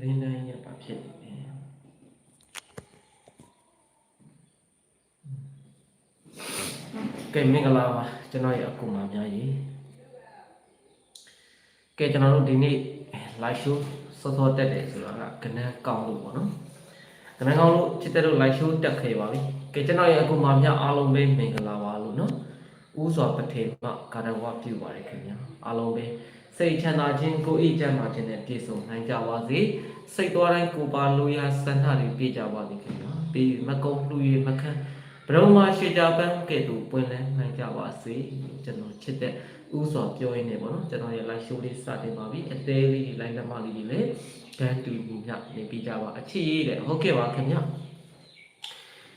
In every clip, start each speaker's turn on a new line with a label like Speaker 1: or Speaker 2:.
Speaker 1: လင်းတိုင်းရပါဖြစ်နေတယ်ကဲမင်္ဂလာပါကျွန်တော်ရဲ့အကူမများကြီးကဲကျွန်တော်တို့ဒီနေ့ live show စောစောတက်တယ်ဆိုတာကကနန်းကောင်းလို့ပေါ့နော်ကနန်းကောင်းလို့ချစ်တဲ့တို့ live show တက်ခဲ့ပါပြီကဲကျွန်တော်ရဲ့အကူမများအားလုံးပဲမင်္ဂလာပါလို့နော်ဦးစွာပထေမကာရဝပြုပါတယ်ခင်ဗျာအားလုံးပဲ စိတ်ချမ်းသာခြင်းကိုယ်ဤကျမ်းမာခြင်းနဲ့ပြည့်စုံနိုင်ကြပါစေစိတ်သွားတိုင်းကိုယ်ပါလိုရာဆန္ဒတွေပြည့်ကြပါစေခင်ဗျာပြီးမကုန်းလှူရမခန့်ဘရုံမှာရွှေကြပန်းကဲ့သို့ပွင့်လန်းနိုင်ကြပါစေကျွန်တော်ချစ်တဲ့ဥစွာပြောရင်းနေပေါ့နော်ကျွန်တော်ရဲ့ live show လေးစတင်ပါပြီအသေးလေးဒီ live လက်မလေးတွေလည်းတန်းတူညီမျှနေပြီးကြပါအချစ်ရေးတဲ့ဟုတ်ကဲ့ပါခင်ဗျာ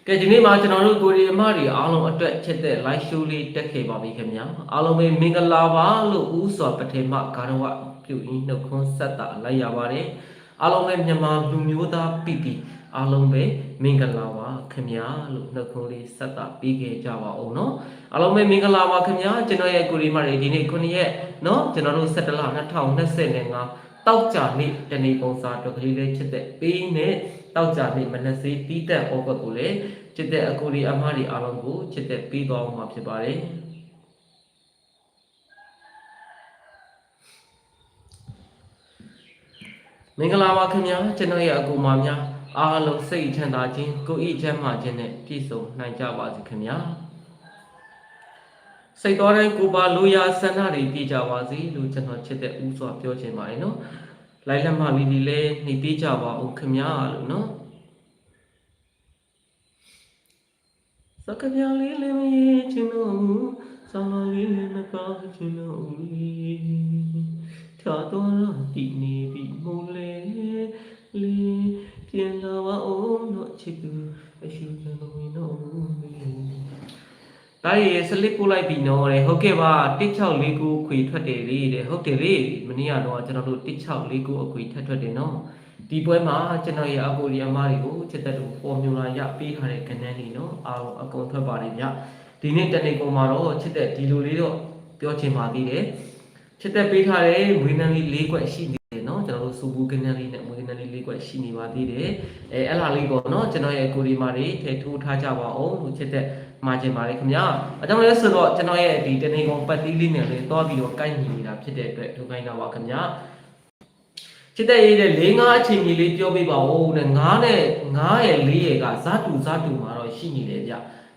Speaker 1: ကဲဒီနေ့မှာကျွန်တော်တို့ကိုရီအမတွေအားလုံးအတွက်ချစ်တဲ့ live show လေးတက်ခဲ့ပါပြီခင်ဗျာအားလုံးပဲမင်္ဂလာပါလို့ဥစွာပထေမဂါရဝပြုရင်းနှုတ်ခွန်းဆက်တာလိုက်ရပါတယ်အားလုံးပဲမြန်မာလူမျိုးသားပြည်ပြည်အားလုံးပဲမင်္ဂလာပါခင်ဗျာလို့နှုတ်ခွန်းလေးဆက်တာပြီးခဲ့ကြပါအောင်နော်အားလုံးပဲမင်္ဂလာပါခင်ဗျာကျွန်တော်ရဲ့ကိုရီမတွေဒီနေ့9ရက်နော်ကျွန်တော်တို့17လ2025တောက်ကြနေ့တနေ့ပုံစာအတွက်ကလေးလေးချစ်တဲ့ပေးနဲ့ တောက်ကြနေ့မနက်စေးတီးတက်ဩဘတ်ကိုလည်းချစ်တဲ့အကိုရီအမတွေအားလုံးကိုချစ်တဲ့ပြီးသွားမှာဖြစ်ပါတယ်မင်္ဂလာပါခင်ဗျာကျွန်တော်ရဲ့အကူမများအားလုံးစိတ်ချမ်းသာခြင်းကိုယ်ဤချမ်းသာခြင်းနဲ့ပြည့်စုံနိုင်ကြပါစေခင်ဗျာစိတ်တော်တိုင်းကိုယ်ပါလိုရာဆန္ဒတွေပြည့်ကြပါစေလို့ကျွန်တော်ချစ်တဲ့ဥစွာပြောချင်ပါတယ်နော် လိုက်လက်မလေးဒီလေးနှိပ်ပေးကြပါဦးခင်ဗျာလို့နော်စကပြလေးလေးမရေးချင်တော့ဆောင်းလာလေးလေးမကောင်းချင်တော့ထာတော်တီနေပြီမို့လေလေးပြန်လာပါအောင်တော့ချစ်သူအရှိခံလို့ဝင်တော့ ဒါရီစလစ်ပို့လိုက်ပြီနော်တဲ့ဟုတ်ကဲ့ပါ1649ခွေထွက်တယ်လေတဲ့ဟုတ်တယ်လေမနေ့ကတော့ကျွန်တော်တို့1649အခွေထက်ထွက်တယ်နော်ဒီပွဲမှာကျွန်တော်ရဲ့အကိုရီအမတွေကိုချစ်တဲ့သူပေါ်မြူလာရပေးထားတဲ့ကဏ္ဍလေးနော်အားလုံးအကုန်ထွက်ပါတယ်ဗျဒီနေ့တနေ့ကုန်မှာတော့ချစ်တဲ့ဒီလိုလေးတော့ပြောချင်ပါသေးတယ်ချစ်တဲ့ပေးထားတဲ့မွေးနှမ်းလေး၄ခွက်ရှိသေးတယ်နော်ကျွန်တော်တို့ စူဘူးကဏ္ဍလေးနဲ့မွေးနှမ်းလေး၄ခွက်ရှိနေပါသေးတယ်အဲအဲ့လာလေးပေါ့နော်ကျွန်တော်ရဲ့ကိုရီမာတွေထည့်ထိုးထားကြပါအောင်လို့ချစ်တဲ့မှာချင်ပါတယ်ခင်ဗျာအကြောင်းလဲဆိုတော့ကျွန်တော်ရဲ့ဒီတနေ့ကုန်ပတ်သီးလေးနဲ့လေးသွားပြီးတော့ကိုက်ညီနေတာဖြစ်တဲ့အတွက်ထိုးခိုင်းတာပါခင်ဗျာချစ်တဲ့ရေးတဲ့၄၅အချိန်ကြီးလေးပြောပြပါဦးနဲ့9နဲ့9ရဲ့4ရဲ့ကဇာတူဇာတူမှာတော့ရှိနေတယ်ဗျ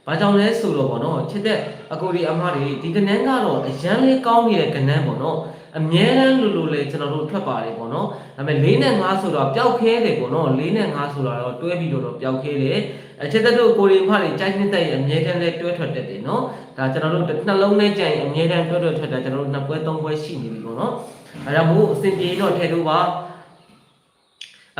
Speaker 1: ဘာကြောင့်လဲဆိုတော့ဗောနော်ချစ်တဲ့အကိုဒီအမတွေဒီကနန်းကတော့အရန်လေးကောင်းနေတဲ့ကနန်းဗောနော် အမြဲတမ်းလိုလိုလေကျွန်တော်တို့ထွက်ပါတယ်ဗောနော်ဒါပေမဲ့၄နဲ့5ဆိုတော့ပျောက်ခဲတယ်ဗောနော်၄နဲ့5ဆိုတော့တွဲပြီးတော့ပျောက်ခဲတယ်အချက်သက်တို့ကိုရီမတွေကြိုက်နှစ်သက်ရင်အမြဲတမ်းလဲတွဲထွက်တတ်တယ်နော်ဒါကျွန်တော်တို့နှလုံးနဲ့ကြိုက်ရင်အမြဲတမ်းတွဲတွဲထွက်တာကျွန်တော်တို့နှစ်ပွဲသုံးပွဲရှိနေပြီဗောနော်အဲဒါမို့အစဉ်ပြေတော့ထဲတို့ပါ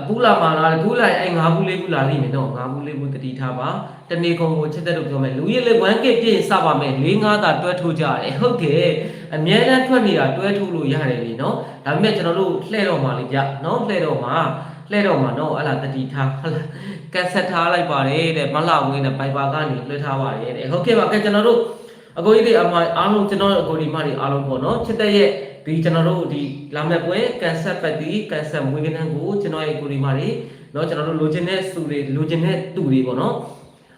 Speaker 1: အပူလာမှာလားအခုလာအဲ့ငါးဘူးလေးဘူးလာလိမ့်မယ်နော်ငါးဘူးလေးဘူးတတိထားပါတနေကုန်ကိုချက်သက်တို့ပြောမယ်လူရည်လေး 1k ပြည့်စပါမယ်၄၅သာတွဲထိုးကြတယ်ဟုတ်တယ်အမြဲတမ်းထွက်နေတာတွဲထိုးလို့ရတယ်လေနော်ဒါပေမဲ့ကျွန်တော်တို့လှဲ့တော့မှာလေကြနော်လှဲ့တော့မှာလှဲ့တော့မှာနော်အဲ့လားတတိထားဟုတ်လားကက်ဆက်ထားလိုက်ပါတယ်တဲ့မလှဝင်းနဲ့ပိုင်ပါကနေလွှဲထားပါတယ်တဲ့ဟုတ်ကဲ့ပါကဲကျွန်တော်တို့အကိုကြီးတွေအမအားလုံးကျွန်တော်အကိုဒီမတွေအားလုံးပေါ့နော်ချက်သက်ရဲ့ ဒီကျွန်တော်တို့ဒီလာမဲ့ပွဲကန်ဆက်ပတ်တီကန်ဆက်မွေးကနန်းကိုကျွန်တော်ရဲ့ကိုဒီမတွေเนาะကျွန်တော်တို့လိုချင်တဲ့စုတွေလိုချင်တဲ့တူတွေပေါ့နော်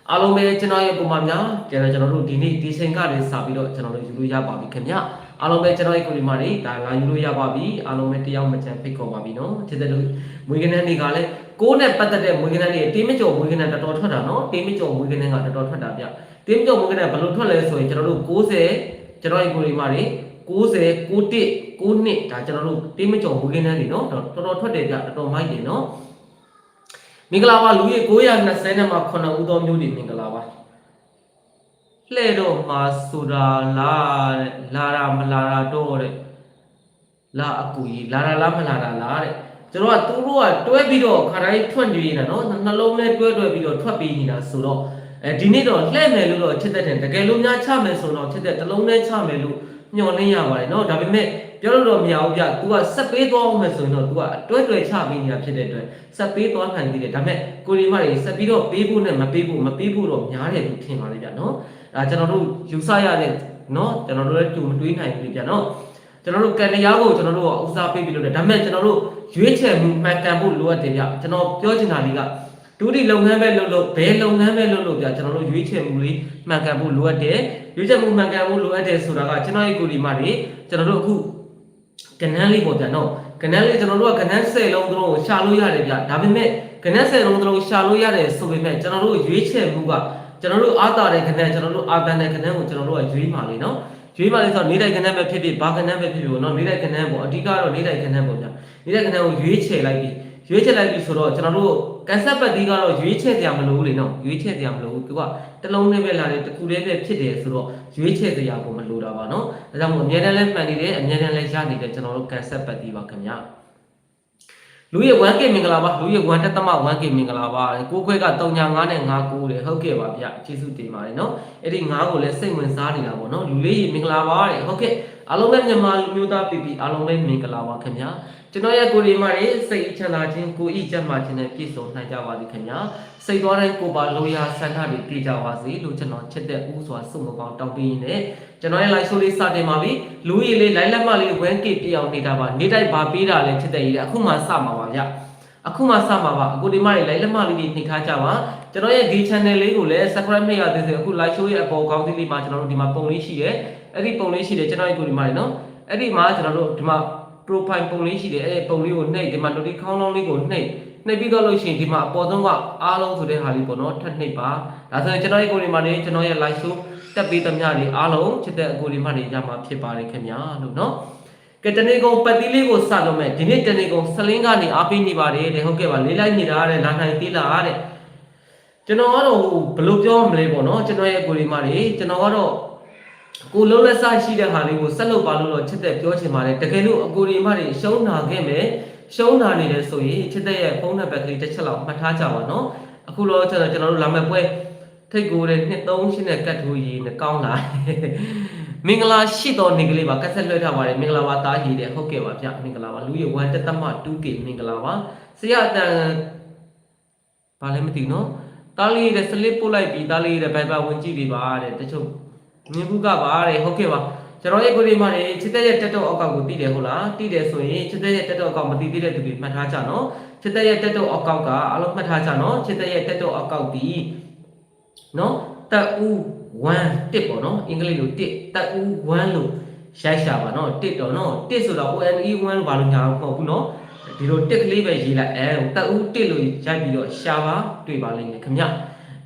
Speaker 1: အားလုံးပဲကျွန်တော်ရဲ့ပုံမှန်များကျွန်တော်ကျွန်တော်တို့ဒီနေ့ဒီချိန်ကလေးစပြီးတော့ကျွန်တော်တို့ယူလို့ရပါပြီခင်ဗျအားလုံးပဲကျွန်တော်ရဲ့ကိုဒီမတွေဒါလာယူလို့ရပါပြီအားလုံးပဲတယောက်မချမ်းဖိတ်ခေါ်ပါပြီเนาะချစ်တဲ့လူမွေးကနန်းတွေကလည်းကိုးနဲ့ပတ်သက်တဲ့မွေးကနန်းတွေတင်းမကျော်မွေးကနန်းတော်တော်ထွက်တာเนาะတင်းမကျော်မွေးကနန်းကတော်တော်ထွက်တာဗျတင်းမကျော်မွေးကနန်းဘယ်လိုထွက်လဲဆိုရင်ကျွန်တော်တို့60ကျွန်တော်ရဲ့ကိုဒီမတွေ 90 91 9နှစ်ဒါကျွန်တော်တို့တင်းမကြုံဘူးကင်းတန်းနေနော်တော်တော်ထွက်တယ်ကြတော်တော်မိုက်တယ်နော်မင်္ဂလာပါလူကြီး920နဲ့မှ9ဦးသောမျိုးတွေမင်္ဂလာပါလှဲ့တော့မှာဆိုတာလာတဲ့လာတာမလာတာတော့တဲ့လာအကူကြီးလာတာလားမလာတာလားတဲ့ကျွန်တော်ကသူတို့ကတွဲပြီးတော့ခါတိုင်းထွက်နေနေတာနော်နှလုံးနဲ့တွဲတွဲပြီးတော့ထွက်ပြီးနေတာဆိုတော့အဲဒီနေ့တော့လှဲ့မယ်လို့တော့ချစ်တဲ့တယ်တကယ်လို့များချမယ်ဆိုတော့ချစ်တဲ့တလုံးနဲ့ချမယ်လို့ ညှော်လင်းရပါတယ်เนาะဒါပေမဲ့ပြောလို့တော့မရဘူးဗျ तू ကဆက်ပေးသွားအောင်မယ်ဆိုရင်တော့ तू ကအတွဲတွဲချပေးနေတာဖြစ်တဲ့အတွက်ဆက်ပေးသွားနိုင်သေးတယ်ဒါပေမဲ့ကိုရီမတွေဆက်ပြီးတော့ပေးဖို့နဲ့မပေးဖို့မပေးဖို့တော့များတယ်လို့ထင်ပါလေဗျเนาะဒါကျွန်တော်တို့ယူဆရတဲ့เนาะကျွန်တော်တို့လည်းတူမတွေးနိုင်ဘူးဗျเนาะကျွန် ကျွန်တော်တို့ကန်တရားကိုကျွန်တော်တို့ကဦးစားပေးပြီးလုပ်တယ်ဒါပေမဲ့ကျွန်တော်တို့ရွေးချယ်မှုမှန်ကန်ဖို့လိုအပ်တယ်ဗျကျွန်တော်ပြောချင်တာလေးက ဒုတိလုပ်ငန်းပဲလုပ်လို့ဘယ်လုပ်ငန်းပဲလုပ်လို့ဗျကျွန်တော်တို့ရွေးချယ်မှုလေးမှန်ကန်ဖို့လိုအပ်တယ်ရွေးချယ်မှုမှန်ကန်ဖို့လိုအပ်တယ်ဆိုတာကကျွန်တော်ရဲ့ကိုယ်ဒီမှာနေကျွန်တော်တို့အခုကနန်းလေးပေါ့ဗျာနော်ကနန်းလေးကျွန်တော်တို့ကကနန်း10လုံးသလုံးကိုရှာလို့ရတယ်ဗျဒါပေမဲ့ကနန်း10လုံးသလုံးရှာလို့ရတယ်ဆိုပေမဲ့ကျွန်တော်တို့ရွေးချယ်မှုကကျွန်တော်တို့အားတာတဲ့ကနန်းကျွန်တော်တို့အာတန်တဲ့ကနန်းကိုကျွန်တော်တို့ကရွေးမှာလေနော်ရွေးပါလေဆိုတော့နေတိုက်ကနန်းပဲဖြစ်ဖြစ်ဘာကနန်းပဲဖြစ်ဖြစ်ပေါ့နော်နေတိုက်ကနန်းပေါ့အဓိကတော့နေတိုက်ကနန်းပေါ့ဗျာနေတိုက်ကနန်းကိုရွေးချယ်လိုက်ပြီ ရွေးချယ်လိုက်ပြီဆိုတော့ကျွန်တော်တို့ကန်ဆက်ပတ်တီးကတော့ရွေးချယ်ကြမလို့လေနော်ရွေးချယ်ကြမလို့သူကတလုံးလေးပဲလာတယ်တစ်ခုလေးပဲဖြစ်တယ်ဆိုတော့ရွေးချယ်ကြကိုမလိုတာပါနော်ဒါကြောင့်မို့အများတန်းလဲမှန်နေတယ်အများတန်းလဲရနေတယ်ကျွန်တော်တို့ကန်ဆက်ပတ်တီးပါခင်ဗျာ လူရဲ့ 1K မင်္ဂလာပါလူရဲ့1တက်သမ 1K မင်္ဂလာပါကိုခွဲက395နဲ့59တယ်ဟုတ်ကဲ့ပါဗျကျေးဇူးတင်ပါတယ်နော်အဲ့ဒီ9ကိုလည်းစိတ်ဝင်စားနေတာပေါ့နော်လူလေးရေမင်္ဂလာပါတဲ့ဟုတ်ကဲ့အားလုံးပဲမြန်မာလူမျိုးသားပြည်ပြည်အားလုံးပဲမင်္ဂလာပါခင်ဗျာကျွန်တော်ရဲ့ကိုရီမာတွေစိတ်အချမ်းသာခြင်းကိုဤကျမ်းမာခြင်းနဲ့ပြည့်စုံနိုင်ကြပါသည်ခင်ဗျာ စိတ်သွားတိုင်းကိုပါလိုရာဆန္ဒတွေပြည့်ကြပါစေလို့ကျွန်တော်ချစ်တဲ့ဦးစွာစုမကောင်းတောင်းပေးရင်းနဲ့ကျွန်တော်ရဲ့ live show လေးစတင်ပါပြီလူကြီးလေး live လက်မှတ်လေး 1K ပြည့်အောင်နေတာပါနေတိုင်းပါပေးတာလဲချစ်တဲ့ကြီးလေအခုမှစမှာပါဗျအခုမှစမှာပါအခုဒီမှာ live လက်မှတ်လေးတွေနှိပ်ထားကြပါကျွန်တော်ရဲ့ဒီ channel လေးကိုလည်း subscribe မရသေးစေအခု live show ရဲ့အပေါ်ကောင်းသေးလေးမှာကျွန်တော်တို့ဒီမှာပုံလေးရှိတယ်အဲ့ဒီပုံလေးရှိတယ်ကျွန်တော်ရဲ့ကိုဒီမှာလေနော်အဲ့ဒီမှာကျွန်တော်တို့ဒီမှာ profile ပုံလေးရှိတယ်အဲ့ဒီပုံလေးကိုနှိပ်ဒီမှာ notification ခေါင်းလုံးလေးကိုနှိပ် နှိပ်ပြီးတော့လို့ရှိရင်ဒီမှာအပေါ်ဆုံးကအားလုံးဆိုတဲ့ဟာလေးပေါ့နော်ထပ်နှိပ်ပါဒါဆိုရင်ကျွန်တော်ရဲ့ကိုဒီမှာနေကျွန်တော်ရဲ့ live show တက်ပေးသမျှတွေအားလုံးချစ်တဲ့အကိုဒီမှာနေရမှာဖြစ်ပါတယ်ခင်ဗျာလို့နော်ကဲတနေ့ကုန်ပတ်တီးလေးကိုစတော့မယ်ဒီနေ့တနေ့ကုန်စလင်းကနေအားပေးနေပါတယ်တဲ့ဟုတ်ကဲ့ပါလေးလိုက်နေတာတဲ့လာနိုင်သေးလားတဲ့ကျွန်တော်ကတော့ဘယ်လိုပြောမလဲပေါ့နော်ကျွန်တော်ရဲ့ကိုဒီမှာနေကျွန်တော်ကတော့ကိုလုံးလက်စရှိတဲ့ဟာလေးကိုဆက်လုပ်ပါလို့တော့ချစ်တဲ့ပြောချင်ပါတယ်တကယ်လို့အကိုဒီမှာနေရှုံးနာခဲ့မယ် ရှုံးနာနေတယ်ဆိုရင်ချစ်တဲ့ရဲ့ဖုန်းနံပါတ်ကလေးတစ်ချက်လောက်မှတ်ထားကြပါနော်အခုတော့ကျွန်တော်ကျွန်တော်တို့လာမယ့်ပွဲထိတ်ကိုတဲ့နှစ်သုံးရှင်းတဲ့ကတ်ထိုးရည်နဲ့ကောင်းလာမင်္ဂလာရှိတော်နေကလေးပါကက်ဆက်လွှဲထားပါတယ်မင်္ဂလာပါတားရည်တဲ့ဟုတ်ကဲ့ပါဗျမင်္ဂလာပါလူရ1တက်သမ 2K မင်္ဂလာပါဆရာအတန်ဘာလဲမသိဘူးနော်တားလေးတဲ့စလစ်ပို့လိုက်ပြီးတားလေးတဲ့ဘိုင်ဘာဝင်ကြည့်ပြီးပါတဲ့တချို့မြင်ဘူးကပါတဲ့ဟုတ်ကဲ့ပါ ကျွန်တော်ရဲ့ကိုဒီမှာနေချစ်တဲ့ရဲ့တက်တော့အောက်ကကိုတည်တယ်ဟုတ်လားတည်တယ်ဆိုရင်ချစ်တဲ့ရဲ့တက်တော့အောက်ကမတည်သေးတဲ့သူတွေမှတ်ထားကြနော်ချစ်တဲ့ရဲ့တက်တော့အောက်ကအလုံးမှတ်ထားကြနော်ချစ်တဲ့ရဲ့တက်တော့အောက်ကဒီနော်တက်ဦး1တစ်ပေါ့နော်အင်္ဂလိပ်လိုတစ်တက်ဦး1လို့ရိုက်ရှာပါနော်တစ်တော့နော်တစ်ဆိုတော့ ONE 1လို့ဘာလို့ညာမဟုတ်ဘူးနော်ဒီလိုတစ်ကလေးပဲရေးလိုက်အဲတက်ဦးတစ်လို့ရိုက်ပြီးတော့ရှာပါတွေ့ပါလိမ့်မယ်ခင်ဗျ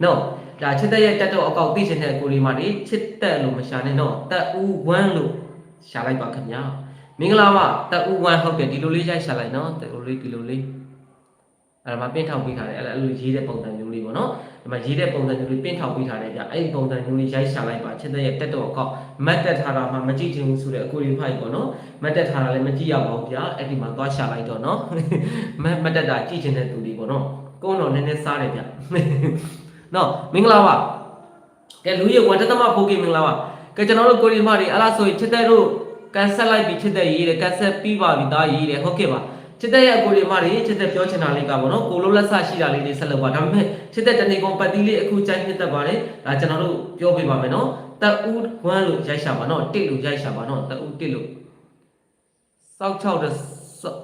Speaker 1: နော် ဒါချစ်တဲ့ရဲ့တက်တော့အကောက်သိချင်တဲ့ကိုလေးမတွေချစ်တဲ့လို့မရှာနဲ့နော်တက်ဦး1လို့ရှာလိုက်ပါခင်ဗျမင်္ဂလာပါတက်ဦး1ဟုတ်တယ်ဒီလိုလေးရိုက်ရှာလိုက်နော်တက်ဦးလေးဒီလိုလေးအဲ့ဒါမှပင့်ထောင်ပေးထားတယ်အဲ့လိုရေးတဲ့ပုံစံမျိုးလေးပေါ့နော်ဒီမှာရေးတဲ့ပုံစံမျိုးလေးပင့်ထောင်ပေးထားတယ်ဗျအဲ့ဒီပုံစံမျိုးလေးရိုက်ရှာလိုက်ပါချစ်တဲ့ရဲ့တက်တော့အကောက်မတ်တက်ထားတာမှမကြည့်ချင်ဘူးဆိုတဲ့အကိုလေးဖိုက်ပေါ့နော်မတ်တက်ထားတာလည်းမကြည့်ရပါဘူးဗျအဲ့ဒီမှာသွားရှာလိုက်တော့နော်မတ်မတ်တက်တာကြည့်ချင်တဲ့သူတွေပေါ့နော်ကုန်းတော့နည်းနည်းစားတယ်ဗျ နော်မင်္ဂလာပါကဲလူကြီးဝန်တသမဖိုးကမင်္ဂလာပါကဲကျွန်တော်တို့ကိုရီမတွေအဲ့လားဆိုရင်ချစ်တဲ့တို့ကန်ဆက်လိုက်ပြီးချစ်တဲ့ရေးတယ်ကန်ဆက်ပြီးပါပြီသားရေးတယ်ဟုတ်ကဲ့ပါချစ်တဲ့ရဲ့အကိုတွေမတွေချစ်တဲ့ပြောချင်တာလေးကပေါ့နော်ကိုလိုလက်ဆရှိတာလေးတွေဆက်လုပ်ပါဒါပေမဲ့ချစ်တဲ့တဏီကုံပတ်တီးလေးအခုကြိုက်နှစ်သက်ပါတယ်ဒါကျွန်တော်တို့ပြောပြပါမယ်နော်တက်ဦးဝမ်းလို့ရိုက်ရှာပါနော်တစ်လို့ရိုက်ရှာပါနော်တက်ဦးတစ်လို့စောက်ချောက်တဲ့စောက်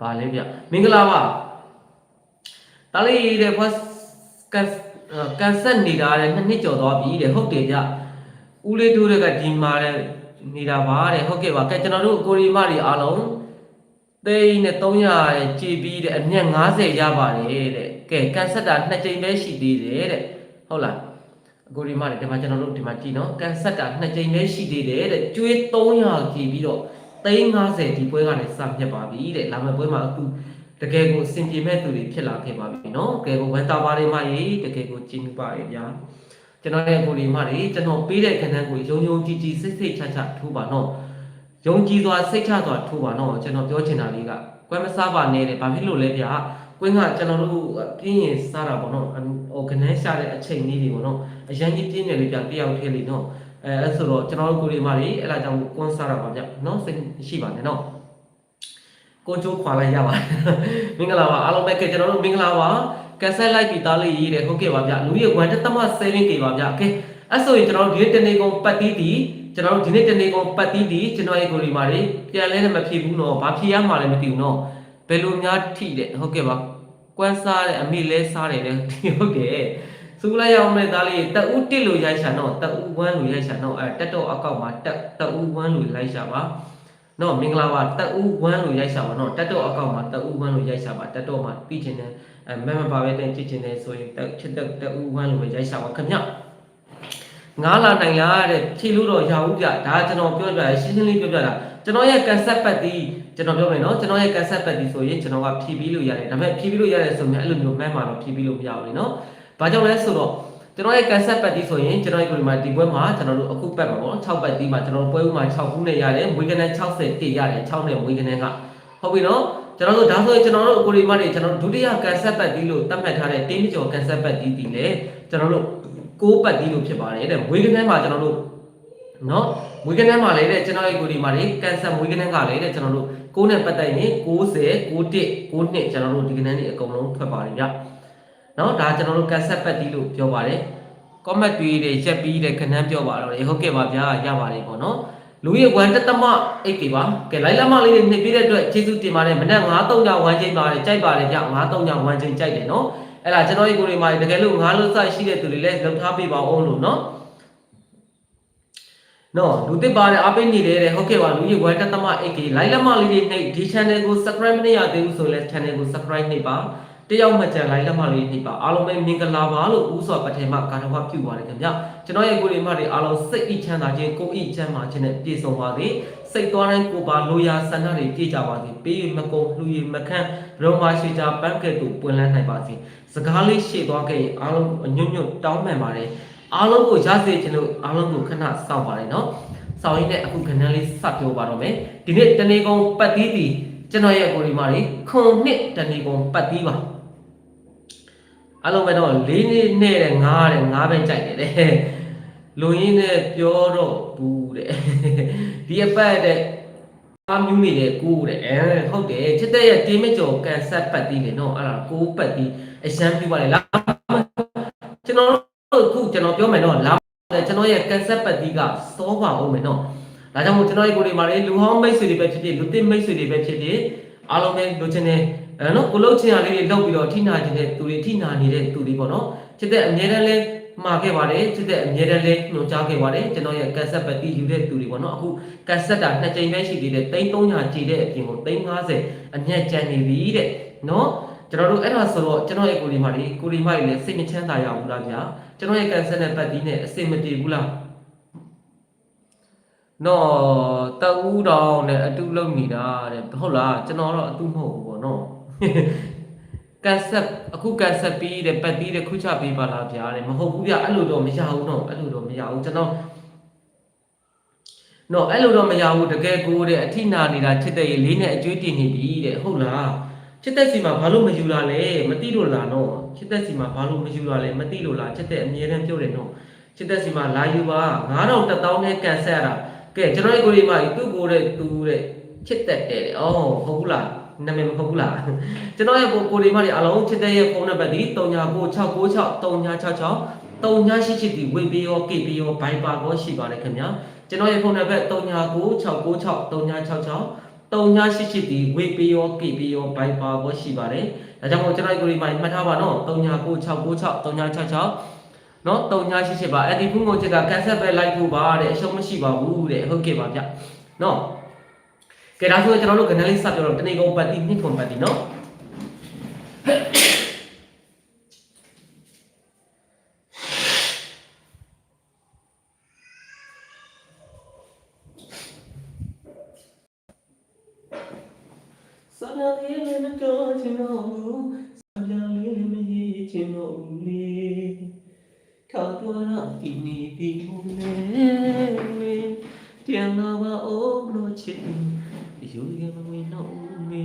Speaker 1: ပါလေဗျမင်္ဂလာပါ တားလေးတဲ့ first ကန်ကန်ဆက်နေတာတဲ့နှစ်နှစ်ကျော်သွားပြီတဲ့ဟုတ်တယ်ဗျဦးလေးတို့တွေကဒီမှာတဲ့နေတာပါတဲ့ဟုတ်ကဲ့ပါကဲကျွန်တော်တို့ကိုရီမတွေအားလုံးသိန်းနဲ့300ကြည်ပြီးတဲ့အမြက်90ရပါတယ်တဲ့ကဲကန်ဆက်တာနှစ်ကြိမ်ပဲရှိသေးတယ်တဲ့ဟုတ်လားအကိုရီမတွေဒီမှာကျွန်တော်တို့ဒီမှာကြည့်နော်ကန်ဆက်တာနှစ်ကြိမ်ပဲရှိသေးတယ်တဲ့ကျွေး300ကြည်ပြီးတော့သိန်း90ဒီပွဲကနေစမြတ်ပါပြီတဲ့လာမယ့်ပွဲမှာအခု တကယ်ကိုအဆင်ပြေမဲ့သူတွေဖြစ်လာခဲ့ပါပြီနော်တကယ်ကိုဝမ်းသာပါတယ်မကြီးတကယ်ကိုကြည်နူပါရဲ့ဗျာကျွန်တော်ရဲ့ကိုဒီမတွေကျွန်တော်ပေးတဲ့ခဏကိုယုံယုံကြည်ကြည်စိတ်စိတ်ချချထိုးပါနော်ယုံကြည်စွာစိတ်ချစွာထိုးပါနော်ကျွန်တော်ပြောချင်တာလေးကကွဲမစားပါနဲ့တဲ့ဘာဖြစ်လို့လဲဗျာကွင်းကကျွန်တော်တို့ပြင်းရင်စားတာပေါ့နော်ဟိုခဏရှာတဲ့အချိန်လေးတွေပေါ့နော်အရင်ကြီးပြင်းတယ်လေဗျာတယောက်ထဲလေးနော်အဲအဲ့ဆိုတော့ကျွန်တော်တို့ကိုဒီမတွေအဲ့ဒါကြောင့်ကွန်းစားတာပါဗျာနော်စိတ်ရှိပါနဲ့နော် ကိုချိုးခွာလိုက်ရပါတယ်မင်္ဂလာပါအားလုံးပဲကဲကျွန်တော်တို့မင်္ဂလာပါကက်ဆက်လိုက်ပြီးသားလေးရေးတယ်ဟုတ်ကဲ့ပါဗျလူကြီး1တက်သမ7 k ပါဗျကဲအဲ့ဆိုရင်ကျွန်တော်တို့ဒီတနေ့ကုန်ပတ်တီးတီကျွန်တော်တို့ဒီနေ့တနေ့ကုန်ပတ်တီးဒီကျွန်တော်ရဲ့ကိုရီမာတွေပြန်လဲလည်းမဖြစ်ဘူးနော်ဘာဖြစ်ရမှလည်းမသိဘူးနော်ဘယ်လိုများထိတဲ့ဟုတ်ကဲ့ပါကွမ်းစားတဲ့အမိလဲစားတယ်လေဟုတ်တယ်စူလိုက်အောင်မဲ့သားလေးတက်ဦးတစ်လို့ရိုက်ရှာတော့တက်ဦးဝမ်းလို့ရိုက်ရှာတော့အဲတက်တော့အကောက်မှာတက်တက်ဦးဝမ်းလို့လိုက်ရှာပါ နော်မင်္ဂလာပါတက်ဦးဝမ်းလို့ရိုက်ရှာပါနော်တက်တော့အကောက်မှာတက်ဦးဝမ်းလို့ရိုက်ရှာပါတက်တော့မှာပြီးချင်တယ်အဲမမပါပဲတဲ့ကြည့်ချင်တယ်ဆိုရင်တက်ချစ်တက်တက်ဦးဝမ်းလို့ပဲရိုက်ရှာပါခင်ဗျငားလာနိုင်လားတဲ့ဖြေလို့တော့ရဘူးဗျဒါကျွန်တော်ပြောပြရရှင်းရှင်းလေးပြောပြတာကျွန်တော်ရဲ့ concept ပတ်တီးကျွန်တော်ပြောမယ်နော်ကျွန်တော်ရဲ့ concept ပတ်တီးဆိုရင်ကျွန်တော်ကဖြည့်ပြီးလို့ရတယ်ဒါပေမဲ့ဖြည့်ပြီးလို့ရတယ်ဆိုရင်အဲ့လိုမျိုးမှန်းမှာတော့ဖြည့်ပြီးလို့မရဘူးလေနော်ဘာကြောင့်လဲဆိုတော့ ကျွန်တော်ရဲ့ concept ပတ်တီးဆိုရင်ကျွန်တော်ရဲ့ကိုဒီမှာဒီပွဲမှာကျွန်တော်တို့အခုပတ်မှာပေါ့6ပတ်တီးမှာကျွန်တော်တို့ပွဲဥမှာ6ခုနဲ့ရတယ်ဝေကနေ60တိရတယ်6နဲ့ဝေကနေကဟုတ်ပြီနော်ကျွန်တော်တို့ဒါဆိုရင်ကျွန်တော်တို့ကိုဒီမှာနေကျွန်တော်တို့ဒုတိယ concept ပတ်တီးလို့သတ်မှတ်ထားတဲ့တင်းကျော် concept ပတ်တီးတီလေကျွန်တော်တို့6ပတ်တီးလို့ဖြစ်ပါတယ်တဲ့ဝေကနေမှာကျွန်တော်တို့နော်ဝေကနေမှာလည်းတဲ့ကျွန်တော်ရဲ့ကိုဒီမှာနေ cancer ဝေကနေကလည်းတဲ့ကျွန်တော်တို့6နဲ့ပတ်သက်ရင်60 61 9နှစ်ကျွန်တော်တို့ဒီကနေ့နေအကုန်လုံးထွက်ပါတယ်ဗျ။ နော်ဒါကျွန်တော်တို့ cancer ပတ်တီးလို့ပြောပါတယ်။ comment တွေတွေရက်ပြီးတဲ့ခဏန်းပြောပါတော့လေဟုတ်ကဲ့ပါဗျာရပါတယ်ပေါ့နော်။လူရဲ့1တသမအိတ်တွေပါ။ကဲလိုက်လက်မလေးတွေနှိပ်ပြီးတဲ့အတွက်ကျေးဇူးတင်ပါတယ်မနေ့9-3ည1ချိန်ပါတယ်ကြိုက်ပါတယ်ဗျ9-3ည1ချိန်ကြိုက်တယ်နော်။အဲ့ဒါကျွန်တော်ရဲ့ကိုယ်တွေမှာတကယ်လို့9လို့စရှိတဲ့သူတွေလည်းလောက်ထားပေးပါအောင်လို့နော်။နော်လူတစ်ပါတယ်အပိတ်နေလေတဲ့ဟုတ်ကဲ့ပါလူကြီးဝယ်တက်သမအိတ်ကြီးလိုက်လက်မလေးတွေနှိပ်ဒီ channel ကို subscribe မနေရသေးဘူးဆိုလဲ channel ကို subscribe နှိပ်ပါ တယောက်မှကြံလိုက်လက်မလေးနှိပ်ပါအားလုံးပဲမင်္ဂလာပါလို့ဦးစွာပထမကာထဝပြုပါတယ်ခင်ဗျကျွန်တော်ရဲ့ကိုယ်တွေမှတွေအားလုံးစိတ်ဤချမ်းသာခြင်းကိုယ်ဤချမ်းသာခြင်းနဲ့ပြည့်စုံပါစေစိတ်သွားတိုင်းကိုပါလိုရာဆန္ဒတွေပြည့်ကြပါစေပေးရမကုန်လှူရမခန့်ဘရုံမရှိကြပန်းကဲ့သို့ပွင့်လန်းနိုင်ပါစေစကားလေးရှေ့သွားခဲ့ရင်အားလုံးအညွတ်ညွတ်တောင်းပန်ပါတယ်အားလုံးကိုရစေခြင်းလို့အားလုံးကိုခဏစောင့်ပါတယ်နော်ဆောင်းရင်းနဲ့အခုခဏလေးစပြောပါတော့မယ်ဒီနေ့တနေကုန်ပတ်သီးတီကျွန်တော်ရဲ့ကိုရီမာတွေခုနှစ်တနေကုန်ပတ်သီးပါ အလုံးပဲတော့၄နှစ်နဲ့တဲ့၅တဲ့၅ပဲကြိုက်တယ်တဲ့လူရင်းနဲ့ပြောတော့ဘူးတဲ့ဒီအပတ်တဲ့အားမျိုးနေတဲ့ကိုတဲ့အဲဟုတ်တယ်ချစ်တဲ့ရဲ့တင်းမကျော်ကန်ဆက်ပတ်သီးလေနော်အဲ့ဒါကိုပတ်သီးအရှမ်းပြပါလေလားကျွန်တော်တို့အခုကျွန်တော်ပြောမယ်နော်လာတဲ့ကျွန်တော်ရဲ့ concept ပတ်တီးကစောပါအောင်မယ်နော်။ဒါကြောင့်မို့ကျွန်တော်ရဲ့ကိုယ်တွေမှာလေလူဟောင်းမိတ်ဆွေတွေပဲဖြစ်ဖြစ်လူသစ်မိတ်ဆွေတွေပဲဖြစ်ဖြစ်အားလုံးပဲလိုချင်တယ် အဲနော်ကိုလုံးချင်ရလေးတွေလောက်ပြီးတော့ထိနာနေတဲ့သူတွေထိနာနေတဲ့သူတွေပေါ့နော်။ချစ်တဲ့အမြဲတမ်းလဲမှာခဲ့ပါတယ်ချစ်တဲ့အမြဲတမ်းလဲညွှန်ကြားခဲ့ပါတယ်ကျွန်တော်ရဲ့ concept ပတ်တီးယူတဲ့သူတွေပေါ့နော်အခု concept တာနှစ်ကြိမ်ပဲရှိသေးတယ်3300ကြည်တဲ့အပြင်ကို350အမျက်ကျန်နေပြီတဲ့နော်ကျွန်တော်တို့အဲ့ဒါဆိုတော့ကျွန်တော်ရဲ့ကိုရီမာလေးကိုရီမာလေးလည်းစိတ်မချမ်းသာရဘူးလားဗျာကျွန်တော်ရဲ့ကန်ဆယ်နဲ့ပတ်ပြီးနဲ့အစင်မတည်ဘူးလားနော်တအူးတောင်နဲ့အတူလုံနေတာတဲ့ဟုတ်လားကျွန်တော်တော့အတူမဟုတ်ဘူးပေါ့နော် ကန်ဆက်အခုကန်ဆက်ပြီးတဲ့ပတ်ပြီးတဲ့ခုချပေးပါလားဗျာတဲ့မဟုတ်ဘူးဗျအဲ့လိုတော့မရဘူးနော်အဲ့လိုတော့မရဘူးကျွန်တော်နော်အဲ့လိုတော့မရဘူးတကယ်ကိုတဲ့အထိနာနေတာချစ်တဲ့ရေလေးနဲ့အကျွေးတင်နေပြီတဲ့ဟုတ်လားချစ်တဲ့စီမှာဘာလို့မယူလာလဲမသိလို့လားနော်ချစ်တဲ့စီမှာဘာလို့မယူလာလဲမသိလို့လားချစ်တဲ့အမြဲတမ်းပြောတယ်နော်ချစ်တဲ့စီမှာလာယူပါ9000 1000နဲ့ကန်ဆက်ရတာကဲကျွန်တော်ရဲ့ကိုရီမာကြီးသူ့ကိုယ်တဲ့သူတဲ့ချစ်တဲ့တဲ့အော်ဟုတ်ဘူးလား နာမည်မဟုတ်ဘူးလားကျွန်တော်ရဲ့ကိုကိုရီမာကြီးအလုံးချစ်တဲ့ရဲ့ဖုန်းနံပါတ်ဒီ399696 3966 3988ဒီဝေပေးရောကေပေးရောဘိုင်ပါကောရှိပါတယ်ခင်ဗျာကျွန်တော်ရဲ့ဖုန်းနံပါတ်399696 3966 3988ဒီဝေပေးရောကေပေးရောဘိုင်ပါကောရှိပါတယ်ဒါကြောင့်မို့ကျွန်တော်ကိုရီမိုင်မှတ်ထားပါနော်399696 3966နော်3988ပါအဲ့ဒီဖုန်းကိုချက်ကကန်ဆက်ပဲလိုက်ဖို့ပါတဲ့အရှုံးမရှိပါဘူးတဲ့ဟုတ်ကဲ့ပါဗျနော် ကဲဒါဆိုရင်ကျွန်တော်တို့ကဏ္ဍလေးစပြောတော့တဏီကုံပတ်တိနှစ်ကုံပတ်တိနော်စနာလေးလည်းမတော်ချင်တော့ဘူးစနာလေးလည်းမရေးချင်တော့ဘူးလေထောက်တော်တော့ဒီနေဒီဟိုလေဝင်းပြန်တော့ပါအောင်လို့ချင် ယူရင်မဝင်တော့ဦးမေ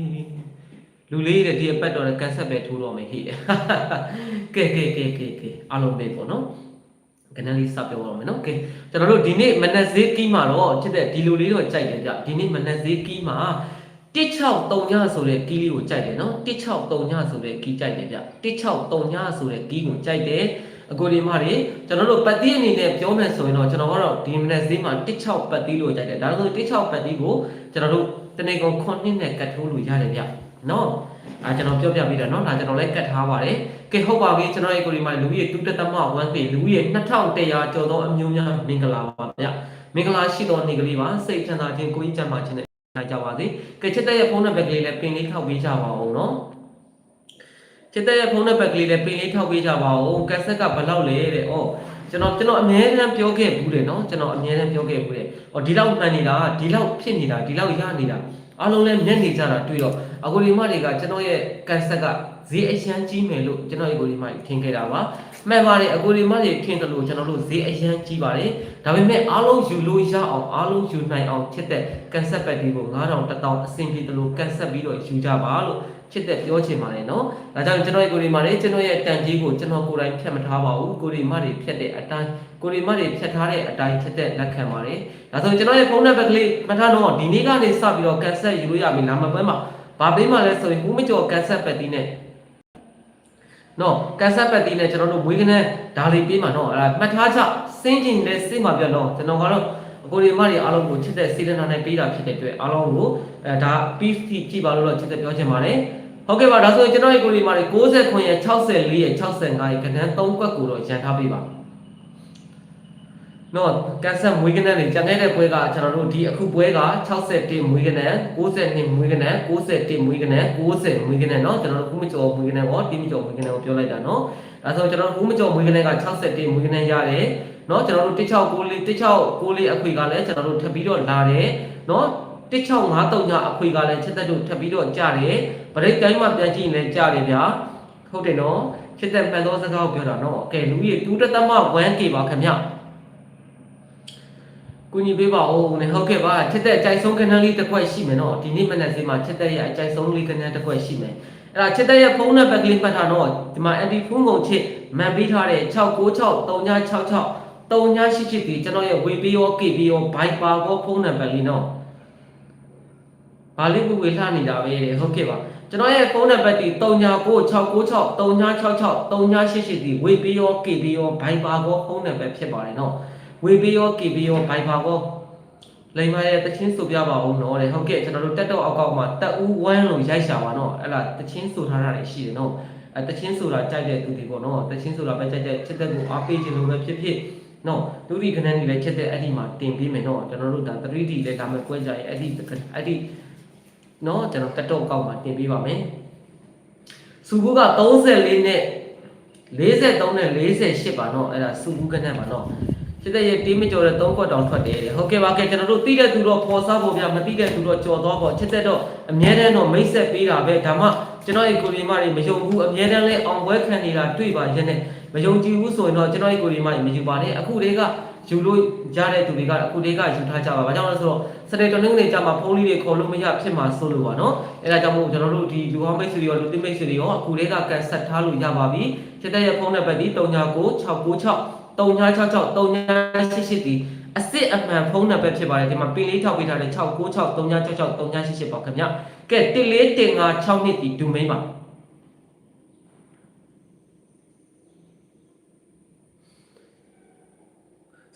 Speaker 1: လူလေးတဲ့ဒီအပတ်တော်နဲ့ကန်ဆက်ပဲထိုးတော့မယ်ဟေ့ကဲကဲကဲကဲကဲအလုံးပဲပေါ့နော်ကနန်းလေးစပြောရအောင်မယ်နော်ကဲကျွန်တော်တို့ဒီနေ့မနက်ဈေးကီးမှာတော့ချစ်တဲ့ဒီလူလေးတော့ကြိုက်တယ်ကြဒီနေ့မနက်ဈေးကီးမှာ163ညဆိုတဲ့ကီးလေးကိုကြိုက်တယ်နော်163ညဆိုတဲ့ကီးကြိုက်တယ်ဗျ163ညဆိုတဲ့ကီးကိုကြိုက်တယ်အကိုဒီမတွေကျွန်တော်တို့ပတ်တိအနေနဲ့ပြောမယ်ဆိုရင်တော့ကျွန်တော်ကတော့ဒီမနက်ဈေးမှာ16ပတ်တိလို့ကြိုက်တယ်ဒါဆို16ပတ်တိကိုကျွန်တော်တို့တနေ့ကုန်9နဲ့ကတ်ထိုးလို့ရတယ်ဗျနော်အဲကျွန်တော်ပြောပြပေးတာနော်ဒါကျွန်တော်လည်းကတ်ထားပါတယ်ကဲဟုတ်ပါပြီကျွန်တော်ရဲ့ကိုဒီမလူကြီးတူတက်တမ1ပေလူကြီး2100ကျော်သောအမျိုးများမင်္ဂလာပါဗျမင်္ဂလာရှိသောနေ့ကလေးပါစိတ်ချမ်းသာခြင်းကိုယ်ကြီးကျန်းမာခြင်းနဲ့နိုင်ကြပါစေကဲချစ်တဲ့ရဲ့ဖုန်းနံပါတ်ကလေးလည်းပင်လေးထောက်ပေးကြပါအောင်နော်ချစ်တဲ့ရဲ့ဖုန်းနံပါတ်ကလေးလည်းပင်လေးထောက်ပေးကြပါဦးကက်ဆက်ကဘယ်လောက်လဲတဲ့ဩ ကျွန်တော်ကျွန်တော်အမြဲတမ်းပြောခဲ့ဘူးတယ်နော်ကျွန်တော်အမြဲတမ်းပြောခဲ့ဘူးတယ်ဩဒီလောက်မှန်နေတာဒီလောက်ဖြစ်နေတာဒီလောက်ရနေတာအားလုံးလည်းမျက်နေကြတာတွေ့တော့အကိုဒီမတွေကကျွန်တော်ရဲ့ကက်ဆက်ကဈေးအရန်ကြီးမယ်လို့ကျွန်တော်ရဲ့ကိုဒီမတွေထင်ခဲ့တာပါမှန်ပါတယ်အကိုဒီမတွေထင်တယ်လို့ကျွန်တော်တို့ဈေးအရန်ကြီးပါတယ်ဒါပေမဲ့အားလုံးယူလို့ရအောင်အားလုံးယူနိုင်အောင်ချစ်တဲ့ကက်ဆက်ပတ်ဒီကို9000 1000အဆင်ပြေတယ်လို့ကက်ဆက်ပြီးတော့ယူကြပါလို့ ချစ်တဲ့ပြောချင်ပါတယ်နော်။ဒါကြောင့်ကျွန်တော်ရဲ့ကိုရီမာတွေကျွန်တော်ရဲ့တန်ကြီးကိုကျွန်တော်ကိုယ်တိုင်ဖြတ်မထားပါဘူး။ကိုရီမာတွေဖြတ်တဲ့အတိုင်းကိုရီမာတွေဖြတ်ထားတဲ့အတိုင်းချစ်တဲ့လက်ခံပါတယ်။ဒါဆိုကျွန်တော်ရဲ့ဖုန်းနံပါတ်ကလေးမှတ်ထားတော့ဒီနေ့ကနေစပြီးတော့ကန်ဆက်ယူလို့ရပြီ။လာမပွဲမှာဗာပေးမှလဲဆိုရင်ဦးမကျော်ကန်ဆက်ပတ်တီးနဲ့နော်ကန်ဆက်ပတ်တီးနဲ့ကျွန်တော်တို့ဝေးကနေဒါလေးပေးမှာနော်အဲ့ဒါမှတ်ထားချစင်းကျင်နဲ့စိတ်မှာပြတ်တော့ကျွန်တော်ကတော့ကိုရီမာတွေအားလုံးကိုချစ်တဲ့စေတနာနဲ့ပေးတာဖြစ်တဲ့အတွက်အားလုံးကိုအဲဒါ peace ကြည့်ပါလို့တော့ချစ်တဲ့ပြောချင်ပါတယ်။ ဟုတ်ကဲ့ပါဒါဆိုရင်ကျွန်တော်ရဲ့ကိုဒီမာတွေ69ရဲ့64ရဲ့65ရဲ့ကဏ္ဍ3ကွက်ကိုတော့ရန်ထားပေးပါနော်ကန်ဆယ်မွေးကနန်းတွေကြံခဲ့တဲ့ပွဲကကျွန်တော်တို့ဒီအခုပွဲက61မွေးကနန်း62မွေးကနန်း61မွေးကနန်း90မွေးကနန်းเนาะကျွန်တော်တို့ခုမကျော်မွေးကနန်းပေါ့တိမကျော်မွေးကနန်းကိုပြောလိုက်တာเนาะဒါဆိုကျွန်တော်တို့ခုမကျော်မွေးကနန်းက61မွေးကနန်းရတယ်เนาะကျွန်တော်တို့1694 1694အခွေကလည်းကျွန်တော်တို့ထပ်ပြီးတော့လာတယ်เนาะ 1653ညအခွေကလည်းချက်သက်တို့ထပ်ပြီးတော့ကြားတယ်ဗရိတ်တိုင်းမှာပြန်ကြည့်ရင်လည်းကြားတယ်ဗျာဟုတ်တယ်နော်ချက်သက်မှန်သောစကားကိုပြောတာနော်ကဲလူကြီးတူတသမ 1K ပါခင်ဗျကုညီပေးပါဦးနဲ့ဟုတ်ကဲ့ပါချက်သက်အကြိုက်ဆုံးကဏ္ဍလေးတစ်ခွက်ရှိမယ်နော်ဒီနေ့မနက်စီမှာချက်သက်ရဲ့အကြိုက်ဆုံးလေးကဏ္ဍတစ်ခွက်ရှိမယ်အဲ့ဒါချက်သက်ရဲ့ဖုန်းနံပါတ်ကလေးပတ်ထားတော့ဒီမှာအန်တီဖုန်းကုန်ချစ်မှန်ပေးထားတဲ့696 3966 3988ဒီကျွန်တော်ရဲ့ဝေပေးရော KB ရော Viber ရောဖုန်းနံပါတ်လေးနော် ဘာလေးကိုဝေလှနေတာပဲတဲ့ဟုတ်ကဲ့ပါကျွန်တော်ရဲ့ဖုန်းနံပါတ်ဒီ399696 3966 3988ဒီဝေပေးရော KB ရော Viber ရောဖုန်းနံပါတ်ဖြစ်ပါတယ်နော်ဝေပေးရော KB ရော Viber ရောလိမ္မာရဲ့တချင်းဆိုပြပါဦးနော်တဲ့ဟုတ်ကဲ့ကျွန်တော်တို့တက်တော့အောက်ကောက်မှာတက်ဦး1လို့ရိုက်ရှာပါနော်အဲ့ဒါတချင်းဆိုထားတာတွေရှိတယ်နော်အဲတချင်းဆိုတာကြိုက်တဲ့သူတွေပေါ့နော်တချင်းဆိုတာပဲကြိုက်တဲ့ချစ်တဲ့ကိုအားပေးခြင်းလို့ပဲဖြစ်ဖြစ်နော်ဒုတိယခဏနေလည်းချက်တဲ့အဲ့ဒီမှာတင်ပေးမယ်နော်ကျွန်တော်တို့ဒါ 3D လည်းဒါမှကွဲကြရင်အဲ့ဒီအဲ့ဒီ เนาะကျွန်တော်တက်တော့ကောက်မှာတင်ပေးပါမယ်စုဘူးက34နဲ့43နဲ့48ပါเนาะအဲ့ဒါစုဘူးကနဲ့ပါเนาะစစ်တဲ့ရဲ့တီးမကျော်တဲ့3ခွက်တောင်ထွက်တယ်တဲ့ဟုတ်ကဲ့ပါကဲကျွန်တော်တို့တီးတဲ့သူတော့ပေါ်စားဖို့ဗျမတီးတဲ့သူတော့ကြော်သွားပေါ့ချစ်တဲ့တော့အမြဲတမ်းတော့မိတ်ဆက်ပေးတာပဲဒါမှကျွန်တော်ရဲ့ကိုရီမတွေမယုံဘူးအမြဲတမ်းလဲအောင်ပွဲခံနေတာတွေ့ပါရဲ့နဲ့မယုံကြည်ဘူးဆိုရင်တော့ကျွန်တော်ရဲ့ကိုရီမတွေမယူပါနဲ့အခုတည်းက ယူလို့ရတဲ့သူတွေကအခုတည်းကယူထားကြပါဘာကြောင့်လဲဆိုတော့စနေတနင်္ဂနွေကြမှာဖုန်းလေးတွေခေါ်လို့မရဖြစ်မှာဆိုလို့ပါနော်အဲဒါကြောင့်မို့ကျွန်တော်တို့ဒီလူဟောင်းမိတ်ဆွေတွေရောလူသိမိတ်ဆွေတွေရောအခုတည်းကကန်ဆက်ထားလို့ရပါပြီစစ်တဲ့ရဲ့ဖုန်းနံပါတ်ဒီ399696 3966 3988ဒီအစစ်အမှန်ဖုန်းနံပါတ်ဖြစ်ပါတယ်ဒီမှာပင်လေးထောက်ပေးထားတဲ့696 3966 3988ပေါ့ခင်ဗျကဲ14တင်56နှစ်ဒီဒူမိန်ပါ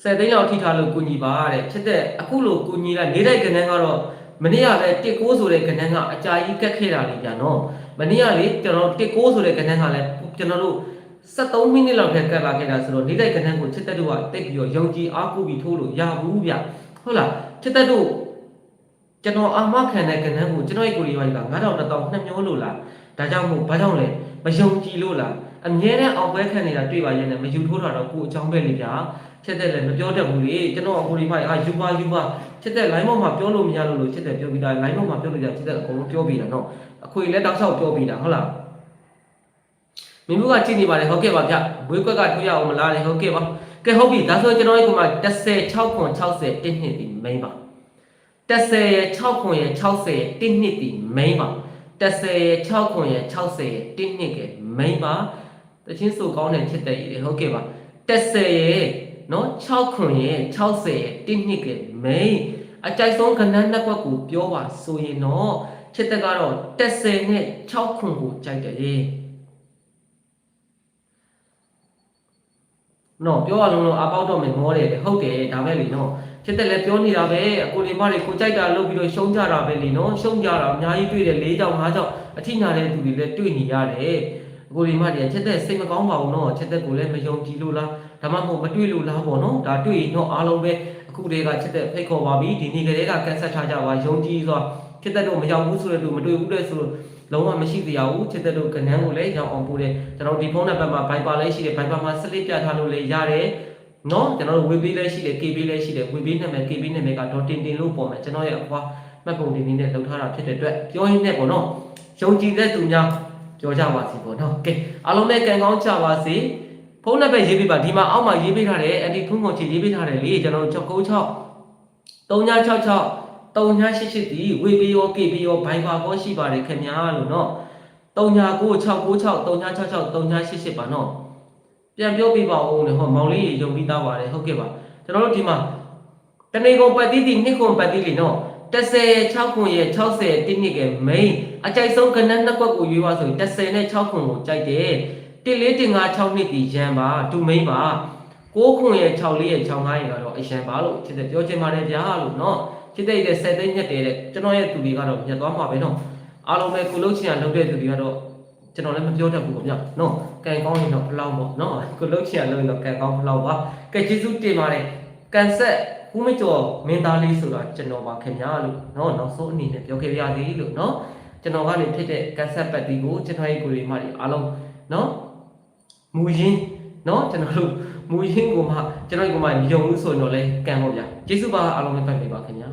Speaker 1: ဆယ်သိန်းလောက်ထိထားလို့ကုညီပါတဲ့ဖြစ်တဲ့အခုလိုကုညီလိုက်နေတိုင်းကဏ္ဍကတော့မနေ့ကပဲ19ဆိုတဲ့ကဏ္ဍကအကြာကြီးကတ်ခဲ့တာလေဗျာနော်မနေ့ကလေကျွန်တော်19ဆိုတဲ့ကဏ္ဍကလည်းကျွန်တော်တို့73မိနစ်လောက်ထဲကတ်လာခဲ့တာဆိုတော့နေတိုက်ကဏ္ဍကိုချစ်သက်တို့ကတိတ်ပြီးတော့ယုံကြည်အားကိုးပြီးထိုးလို့ရဘူးဗျဟုတ်လားချစ်သက်တို့ကျွန်တော်အာမခံတဲ့ကဏ္ဍကိုကျွန်တော်ရဲ့ကိုယ်လေးပိုင်းက9000 1000နှစ်မျိုးလို့လားဒါကြောင့်မို့ဘာကြောင့်လဲမယုံကြည်လို့လား အမြဲတမ်းအောင်ပွဲခံနေတာတွေ့ပါရဲ့နဲ့မယူထိုးတာတော့ကိုအကြောင်းပဲလေဗျာချစ်သက်လည်းမပြောတတ်ဘူးလေကျွန်တော်အကိုလေးပိုင်းအာယူပါယူပါချစ်သက် line ပေါ်မှာပြောလို့မရလို့လို့ချစ်သက်ပြောပြီးသား line ပေါ်မှာပြောလို့ရချစ်သက်အကုန်လုံးပြောပြီးတာနော်အခွေလည်းတောက်လျှောက်ပြောပြီးတာဟုတ်လားမင်းတို့ကကြည့်နေပါလေဟုတ်ကဲ့ပါဗျဘွေးကွက်ကထွေးရအောင်မလားလေဟုတ်ကဲ့ပါကဲဟုတ်ပြီဒါဆိုကျွန်တော်ဒီကမှာ36ခွန်60တင်းနှစ်ဒီ main ပါ30ရဲ့6ခွန်ရဲ့60ရဲ့တင်းနှစ်ဒီ main ပါ30ရဲ့6ခွန်ရဲ့60ရဲ့တင်းနှစ်က main ပါ တချင်းဆိုကောင်းတဲ့ချစ်တဲ့ကြီးဟုတ်ကဲ့ပါ30ရဲ့နော်6ခွန်ရဲ့60ရဲ့တင်းနှစ်က main အကြိုက်ဆုံးခဏနှစ်ခွက်ကိုပြောပါဆိုရင်တော့ချစ်တဲ့ကတော့30နဲ့6ခွန်ကိုကြိုက်တယ်နော်ပြောရလုံးလုံးအပေါက်တော့မယ်မောတယ်လေဟုတ်တယ်ဒါပဲလေနော်ချစ်တဲ့လည်းပြောနေတာပဲအကိုလေးမတွေကိုကြိုက်တာလုပ်ပြီးတော့ရှုံးကြတာပဲလေနော်ရှုံးကြတာအများကြီးတွေ့တယ်၄ကြောင်၅ကြောင်အထိနာတဲ့သူတွေလည်းတွေ့နေရတယ်အ ကိုလေးမတွေကချစ်တဲ့စိတ်မကောင်းပါဘူးနော်ချစ်တဲ့ကိုလည်းမယုံကြည်လို့လားဒါမှမဟုတ်မတွေ့လို့လားပေါ့နော်ဒါတွေ့ရင်တော့အားလုံးပဲအခုတည်းကချစ်တဲ့ဖိတ်ခေါ်ပါပြီဒီနေ့ကလေးကကန်ဆက်ထားကြပါယုံကြည်စွာချစ်တဲ့တော့မရောက်ဘူးဆိုတဲ့သူမတွေ့ဘူးတဲ့ဆိုလုံးဝမရှိသေးရဘူးချစ်တဲ့တို့ကနန်းကိုလည်းရောက်အောင်ပို့တယ်ကျွန်တော်ဒီဖုန်းနံပါတ်မှာ Viber လည်းရှိတယ် Viber မှာ slip ပြထားလို့လည်းရတယ်နော်ကျွန်တော်တို့ WebP လည်းရှိတယ် KB လည်းရှိတယ် WebP နာမည် KB နာမည်ကတော့တင်တင်လို့ပေါ်မယ်ကျွန်တော်ရဲ့အဖွားမှတ်ပုံတင်နေနဲ့လောက်ထားတာဖြစ်တဲ့အတွက်ပြောရင်းနဲ့ပေါ့နော်ယုံကြည်တဲ့သူများ ပြောကြပါစီပေါ့နော်ကဲအားလုံးလည်းကံကောင်းကြပါစေဖုန်းနံပါတ်ရေးပေးပါဒီမှာအောက်မှာရေးပေးထားတယ်အဒီဖုန်းကုန်ချီရေးပေးထားတယ်လေကျွန်တော်တို့696 3966 3988ဒီဝေပေးရော KB ရောဘိုင်ဘာကောရှိပါတယ်ခင်ဗျာလို့နော်399696 3966 3988ပါနော်ပြန်ပြောပြပါဦးလေဟောမောင်လေးရေယုံပြီးသားပါတယ်ဟုတ်ကဲ့ပါကျွန်တော်တို့ဒီမှာတနေကုန်ပတ်တိတိနှစ်ကုန်ပတ်တိလေနော် 30 6ခွန်ရဲ့60တိနစ်ကမိန်အကြိုက်ဆုံးကနန်းနှစ်ကွက်ကိုရွေးပါဆိုရင်30နဲ့6ခွန်ကိုကြိုက်တယ်1456နှစ်ဒီရန်ပါဒူမိန်ပါ6ခွန်ရဲ့6လေးရဲ့6 5ရဲ့ကတော့အရန်ပါလို့ဖြစ်တဲ့ပြောချင်ပါတယ်ဗျာလို့နော်ဖြစ်တဲ့တဲ့7သိန်းညက်တယ်တဲ့ကျွန်တော်ရဲ့သူတွေကတော့ညက်သွားမှာပဲနော်အားလုံးပဲကုလို့ချင်ရလုပ်တဲ့သူတွေကတော့ကျွန်တော်လည်းမပြောတတ်ဘူးဗျာနော်ကံကောင်းရင်တော့ဖလောက်ပေါ့နော်ကုလို့ချင်ရလုပ်ရင်တော့ကံကောင်းဖလောက်ပါကဲကျေးဇူးတင်ပါတယ်ကန်ဆက် ဦးမကျော်မင်းသားလေးဆိုတာကျွန်တော်ပါခင်ဗျာလို့နော်နောက်ဆုံးအနေနဲ့ပြောခဲ့ရသေးလို့နော်ကျွန်တော်ကနေဖြစ်တဲ့ကန်ဆက်ပတ်တီကိုကျွန်တော်ရဲ့ကိုယ်တွေမှဒီအားလုံးနော်မူရင်းနော်ကျွန်တော်တို့မူရင်းကိုမှကျွန်တော်ဒီကိုမှယုံလို့ဆိုရင်တော့လဲကံပေါ့ဗျာကျေးဇူးပါအားလုံးပဲပတ်ပေးပါခင်ဗျာ